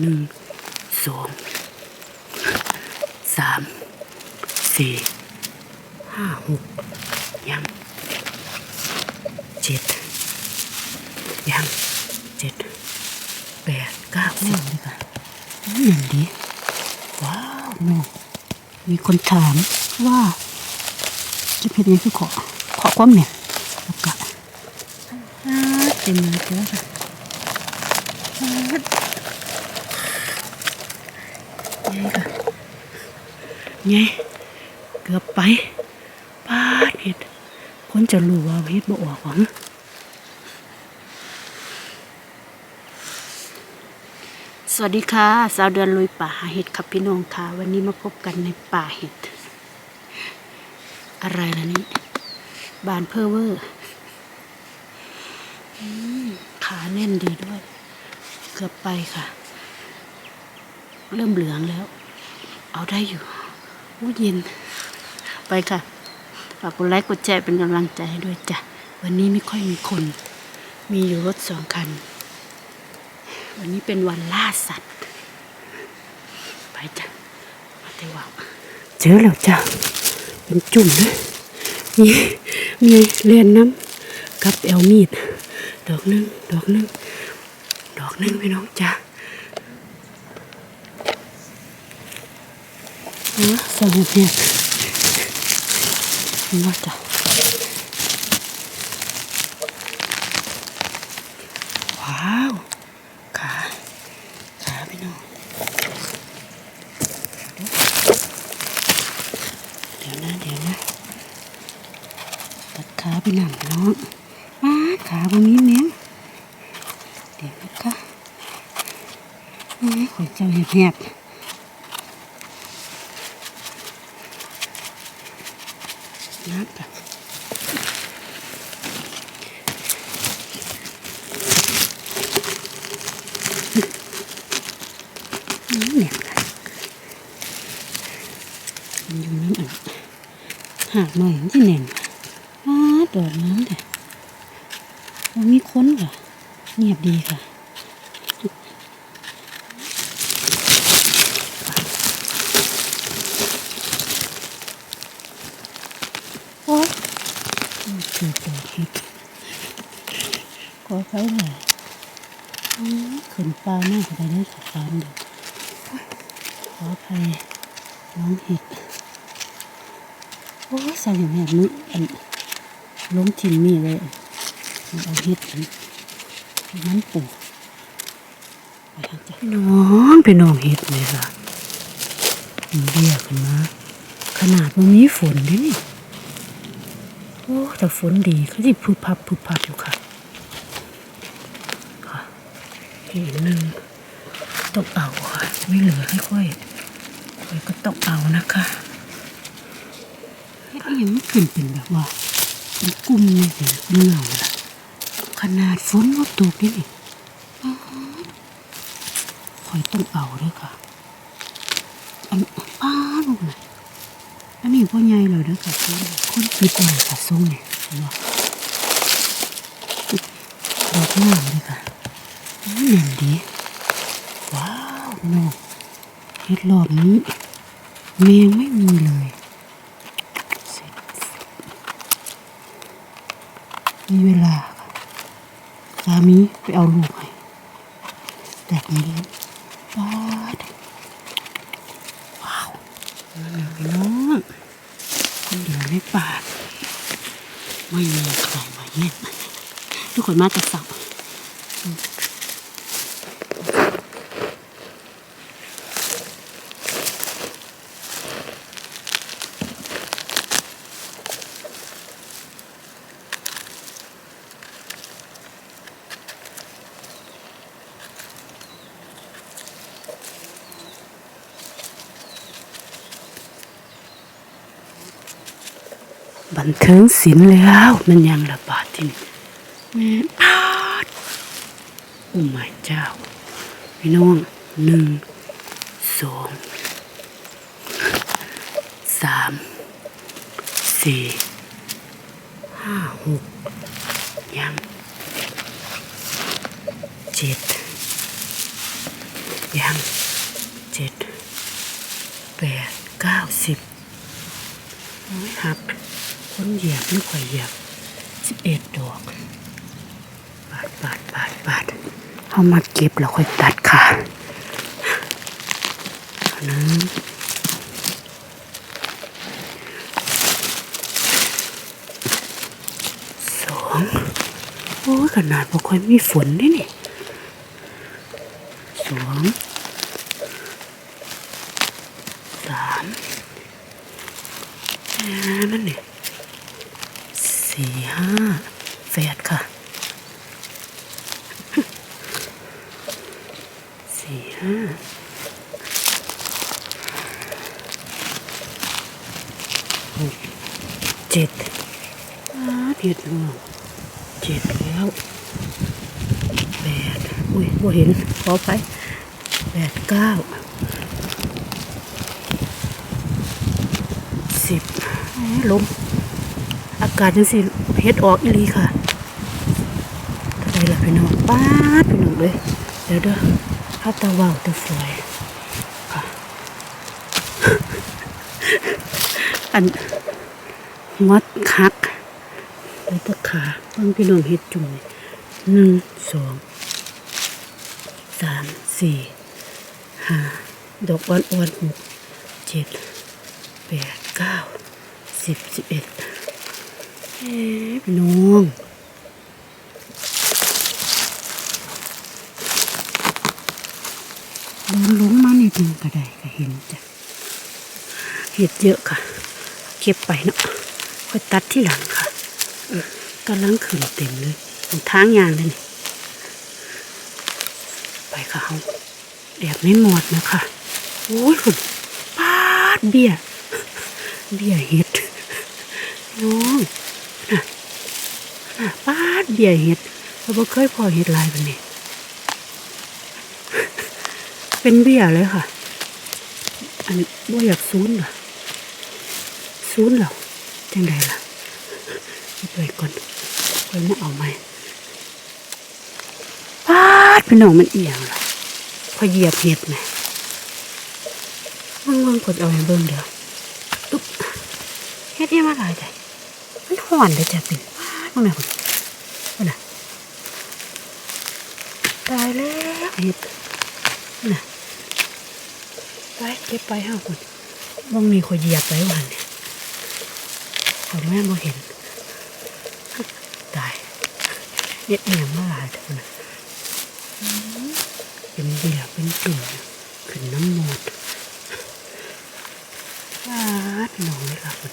หนึ่งสองสามสี่ห้าหกยังเจ็ดยังเจ็ดแปดเก้าสิบเลยค่ะนี่อย่างดีว้าวโนมีคนถามว่าจะเป็นยังไงคือขอขอความเนี่ยแล้วก็อ่าเต็มเลยเจ้าค่ะ อ่าไงค่ะไงเกือบไปปาดเห็ดคนจะรู้ว่าเห็ดบ่ออกหวังสวัสดีค่ะสาวเดือนลุยป่าหาเห็ดครับพี่น้องค่ะ วันนี้มาพบกันในป่าเห็ด อะไรล่ะนี่บานเพอเวอร์ขาแน่นดีด้วย เกือบไปค่ะ เริ่มเหลืองแล้ว เอาได้อยู่อู้เย็น ไปค่ะฝากกดไลค์กดแชร์เป็นกำลังใจให้ด้วยจ้ะ วันนี้ไม่ค่อยมีคน มีอยู่รถสองคัน วันนี้เป็นวันล่าสัตว์ ไปจ้ะมาเทวาเจอแล้วจ้ะเป็นจุ่มนะมีมีเลียนน้ำกับเอลมีด ดอกหนึง ดอกหนึง ดอกหนึงพี่น้องจ้ะ นะสองเพียนี่ว่าจ้ะว้าวขาขาพี่น้องเดี๋ยวนะเดี๋ยวนะตัดขาไปหนังน้องอ้าขาบนนี้แม่งเดี๋ยวนะคะอ้าขนเจ้าแหบๆนับแบบนี่เนี่ยค่ะมันอยู่น้ำอัน หากหน่อยมันจะแน่นอ้าดอกน้ำแต่มันมีค้นค่ะ เงียบดีค่ะโอ้ยเกิดดอกเห็ดขอเขาหน่อยอื้อขึ้นปลาแมากจะได้ขับฟานเดียวขออภัยน้องเห็ด โอ้ยใส่ย่างแบบนี้อันล้มทิ้งนี่เลยนเอาเห็ดอันมันปลูกไปทางจ้ะน้องไปน้องเห็ดเลยค่ะเรียขึ้นมาขนาดมันมีฝนด้วยนี่โอ้แต่ฝนดีเขาที่พึบพับพึบพับอยู่ค่ะค่ะเห็นหนึ่งต้องเอาค่ะไม่เหลือให้ค่อยค่อยก็ต้องเอานะคะ ฮ็ดอหยังขึ้นเป็นแบบว่าเป็นกลุ่มนี่สิเป็นเงาล่ะขนาดฝนว่าตกนี่นี่คอยต้องเอาเด้วยค่ะอันป้าลูกนะอันนี้พ่อใหญ่เลยเด้อค่ะคนคนปิดไว้ค่ะทรงเนี่ยเห็นบ่ดอกงามเลยค่ะอ้าวแน่นดีว้าวน้องเฮ็ดรอบนี้แมงไม่มีเลย มีเวลาค่ะสามีไปเอาลูกให้แต่ไม่เลี้ยงว้าวว้าวนั่นแหละพี่น้องคนเดียวในป่าไม่มีใครมาเยี่ยมทุกคนมาจะสับบั นเทิงศิลแล้ว มันยังระบาดที่นี่แม่ปาดโอ้ไม่เจ้าพี่น้องหนึ่งสองสามสี่ห้าหกยังเจ็ดยังเจ็ดแปดเก้าสิบโอ้ยหักคน เหยียบไม่ค่อยเหยียบสิบเอ็ดดอกปาดปาดปาดปาดเอามาเก็บแล้วค่อยตัดค่ะเอานึงสองโอ้ขนาดบ่ค่อยมีฝนนี่นี่สองสามอ่านั่นนี่ สี่ห้าแปดค่ะสี่ห้าหกเจ็ดอ้าเพียดลงเจ็ดแล้วแปดอุ้ยบ่เห็นขอไปแปดเก้าสิบเอ้ยลม อากาศจังสิเฮ็ดออกอีหลีค่ะเท่าไรล่ะพี่น้องป้าดพี่น้องเลยเดี๋ยวเด้อข้าตาว่าวตาฝอยค่ะ อันงดคักเลยตะขาเบิ่งพี่น้องเฮ็ดจุ่มหนึ่งสองสามสี่ห้าดอกอ่อนๆหกเจ็ดแปดเก้าสิบสิบเอ็ด พี่น้องเดินลงมานิดนึงก็ได้ก็เห็นจ้ะเห็ดเยอะค่ะ เก็บไปเนาะค่อยตัดที่หลังค่ะกำลังขึ้นเต็มเลยทางยางเลยนี่ไปค่ะเฮาแดดไม่หมดนะคะโอ้ยคุณปาดเบี้ยเบี้ยเห็ดน้อง ปาดเบี้ยเห็ดเราบ่เคยพอเห็ดลายแบบนี้เป็นเบี้ยเลยค่ะ อันนี้บ่อยากซูนเหรอซูนเหรอจังไดล่ะไว้ก่อนค่อยมาเอาใหม่ปาดพี่น้องมันเอียงล่ะพอเหยียบเห็ดไหมว่างๆกดเอาให้เบิ่งเดี๋ยวอุ๊บเฮ็ดเนี่ยมาหลายใจ ห่อนเลยจ้ะเป็นว้ามึงน่ะคุณมึงน่ะตายแล้วเฮ็ดน่ะไปเก็บไปห้าคนมึงมีคนเหยียบไว้วันเนี่ยเขาแม่บ่เห็น ตายเฮ็ดเนี่ยมาหลายแต่คนะเป็นเบียเป็นตุ่มขึ้นน้ำหมดว้าดน้องเลยค่ะคุณ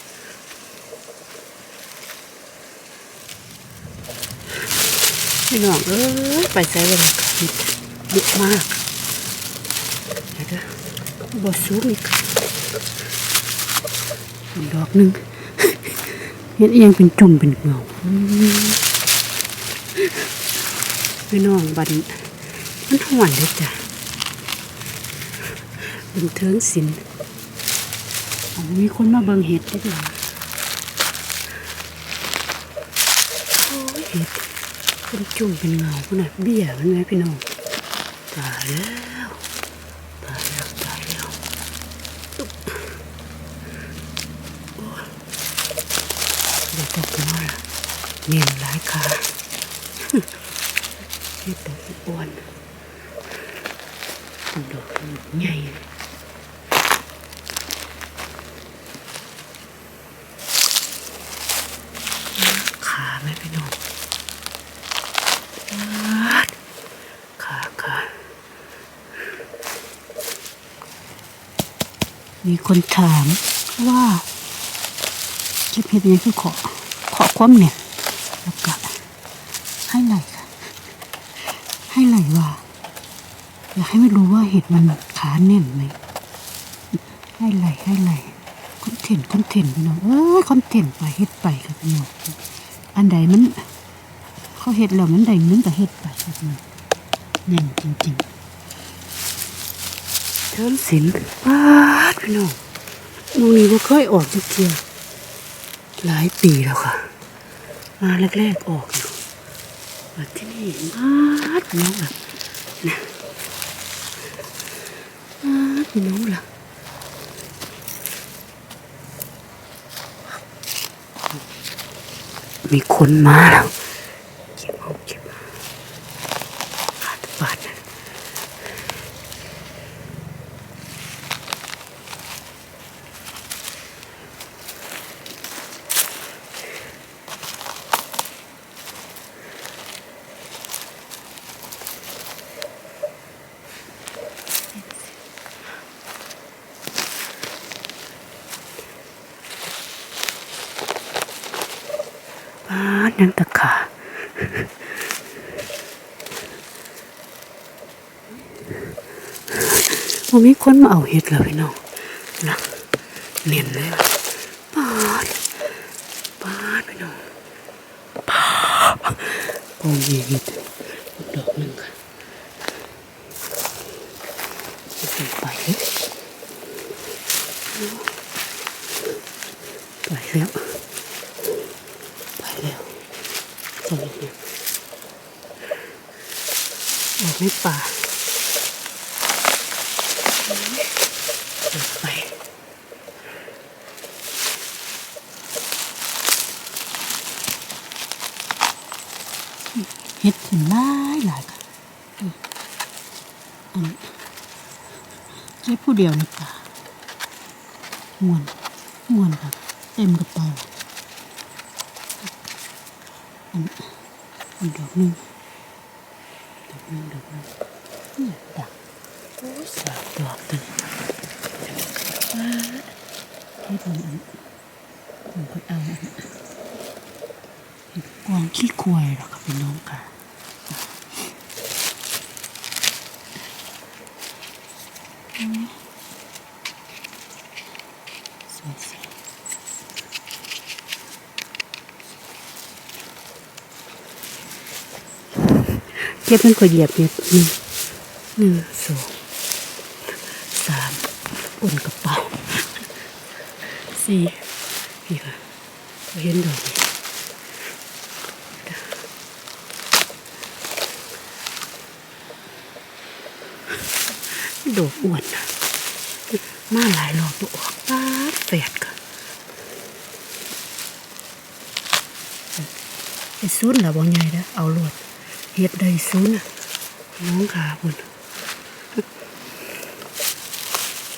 พี่น้องเอ้ยไปใช้เวลากับเห็ดเยอะมากเด้อบดซูมอีกดอกหนึ่งเห็ดเอียงเป็นจุ่มเป็นเงาอืมพี่น้องบันมันห่วนเลยจ้ะเป็นเทิงสินมีคนมาเบิงเห็ดได้ด้วยโอ้ยเห็ด เป็นจุ่มเป็นเงาขนาดเบี้ยมันไหมพี่น้องตายแล้วตายแล้วตายแล้วโอ้ยเดี๋ยวตกมาละเมียนหลายขาเฮ็ดดอกอ้วนดอกใหญ่ขาไหมพี่น้อง ค่ะค่ะ มีคนถามว่าจะเพชรนี้คือขอขอความเนี่ยแล้วก็ให้ไหลค่ะให้ไหลว่าอยากให้ไม่รู้ว่าเห็ดมันขาแน่นไหมให้ไหลให้ไหลคอนเทนต์คอนเทนต์พี่น้องเอ้ยคอนเทนต์ไปเฮ็ดไปค่ะพี่น้องอันใดมัน เขาเห็ดแล้วมันได้เงินแต่เห็ดไปแบบนี้แน่นจริง ๆ เทินสินป้าพี่น้องมูนี้ก็เคยออกจริงๆหลายปีแล้วค่ะ มาแรกๆออกอยู่มาที่นี่มาพี่น้องแบบนะพี่น้องล่ะมีคนมาแล้วเจ็บเอาเจ็บเอาขาดบาดนะ บาดยังตะขาว่ามีคนมาเอาเห็ดแล้วพี่น้องนะเนียนเลยว่ะบาดบาดพี่น้องบาดโอ้มีเห็ดดอกหนึ่งค่ะจะเป็นไปไปแล้ว ไปแล้วตรงนี้ ออกไม่ป่าไปเฮ็ดขึ้นหลายหลายค่ะอืมอันเก็บผู้เดียวในป่าม่วนม่วนค่ะเต็มกระเป๋าอันอันดอกหนึง นึงดอกนึงนี่ดักโอ้สามดอกตัวนี้ว้าให้ผมอันผมก็เอาอันเห็ดกวางขี้ควายหรอกค่ะพี่น้องค่ะสวยๆ เก็บมันก็เหยียบเห็ดหนึ่งหนึ่งสองสามอุ่นกระเป๋าสี่นี่ค่ะเห็นดอกดอกอ้วนมาหลายรอบตัวออกป้าแฝดค่ะไอ้ซุนล่ะบ่ใหญ่เด้อเอาโลด เฮ็ดได้ซุนน่ะน้องขาบุญ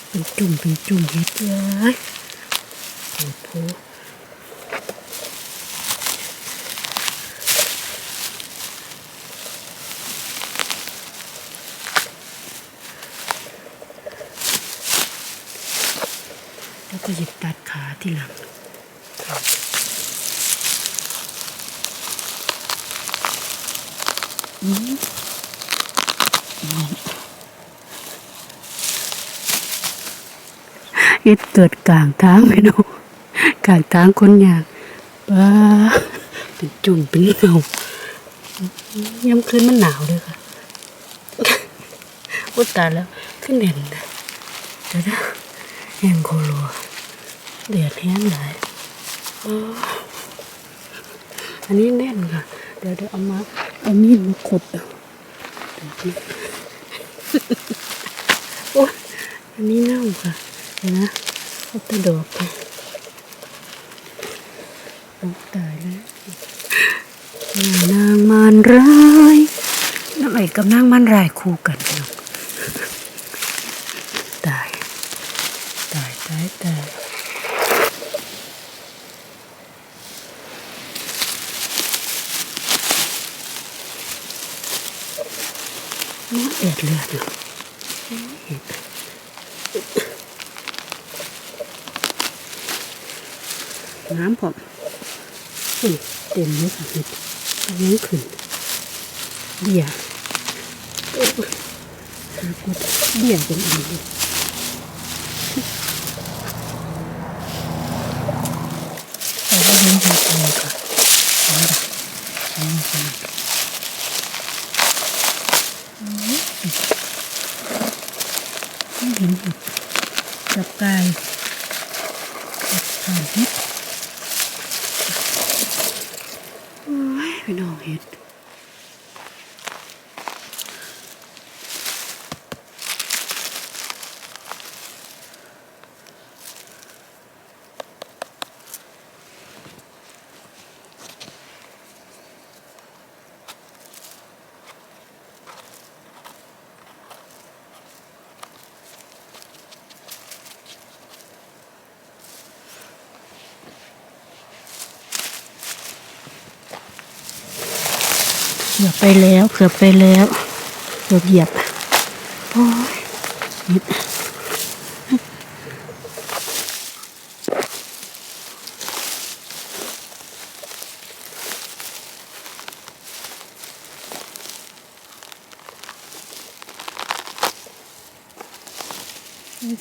เป็นจุ่มเป็นจุ่มเฮ็ดเลยโอ้โหแล้วก็หยิบตัดขาที่หลัง อืม เฮ็ดเกิดกลางทางไปดูกลางทางคนยางป้าเป็นจุ่มเป็นเงาย้ำคืนมันหนาวเลยค่ะอุยตายแล้วขึ้นเด่นนะเดี๋ยวนะแห้งโคโลเดือดแห้งหลายอ๋ออันนี้แน่นค่ะ เดี๋ยวเดี๋ยวเอามา เอามีดมาขดอะโอ้อันนี้เน่าค่ะเห็นนะเอาตะดอกไปโอ้ตายแล้วนางมันร้ายน้ำไอ้กับนางมันร้ายคู่กันเนาะตาย ตายตายตายน้ำเอ็ดเลือดเนาะ น้ำผมขึ้นเต็มเลยค่ะเห็ดอันนี้ขึ้นเบี่ยโอ้ยหากดเบี่ยเป็นอันนี้เอาไปเลี้ยงเห็ดเลยค่ะเอาละเอาละเอาละไม่เห็นเห็ดจับกายจับผ่านเห็ด โอ้ยพี่น้องเห็ด เกือบ ไปแล้วเกือบไปแล้วเกือบเหยียบโอ้ยนิด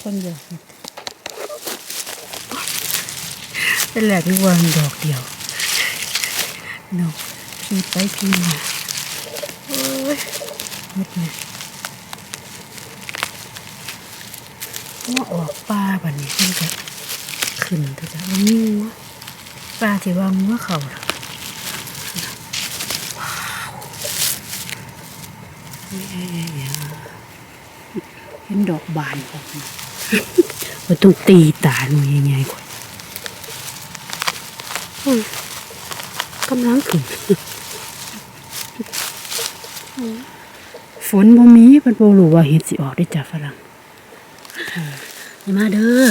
คนเดียวเป็นแหลกที่วางดอกเดียว นกพี่ไปพี่มา นิดนะว่าออกป่าบันนี้มันก็ขึ้นแต่จะว่ามีงัวป่าที่ว่างัวเขาล่ะว้าวเห็นดอกบานออกมาว่าต้องตีตาหนูยังไงก่อนอุ้ยกำลังขึ้น นบ่มีเพิ่นบ่รู้ว่าเห็ดสิออกได้จากฝรั่งอย่ามาเด้อ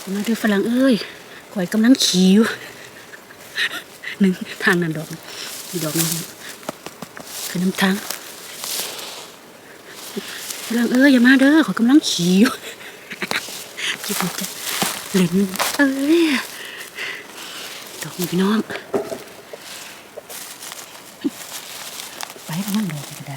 อย่ามาเด้อฝรั่งเอ้ยข่อยกำลังขี่อยู่หนึ่งทางนั้นดอกอีดอกนึงคือน้ำทางฝรั่งเอ้ยอย่ามาเด้อข่อยกำลังขี่อยู่คิดว่าจะเล่นเอ้ยดอกนี้พี่น้อง ไปประมาณดอกก็ได้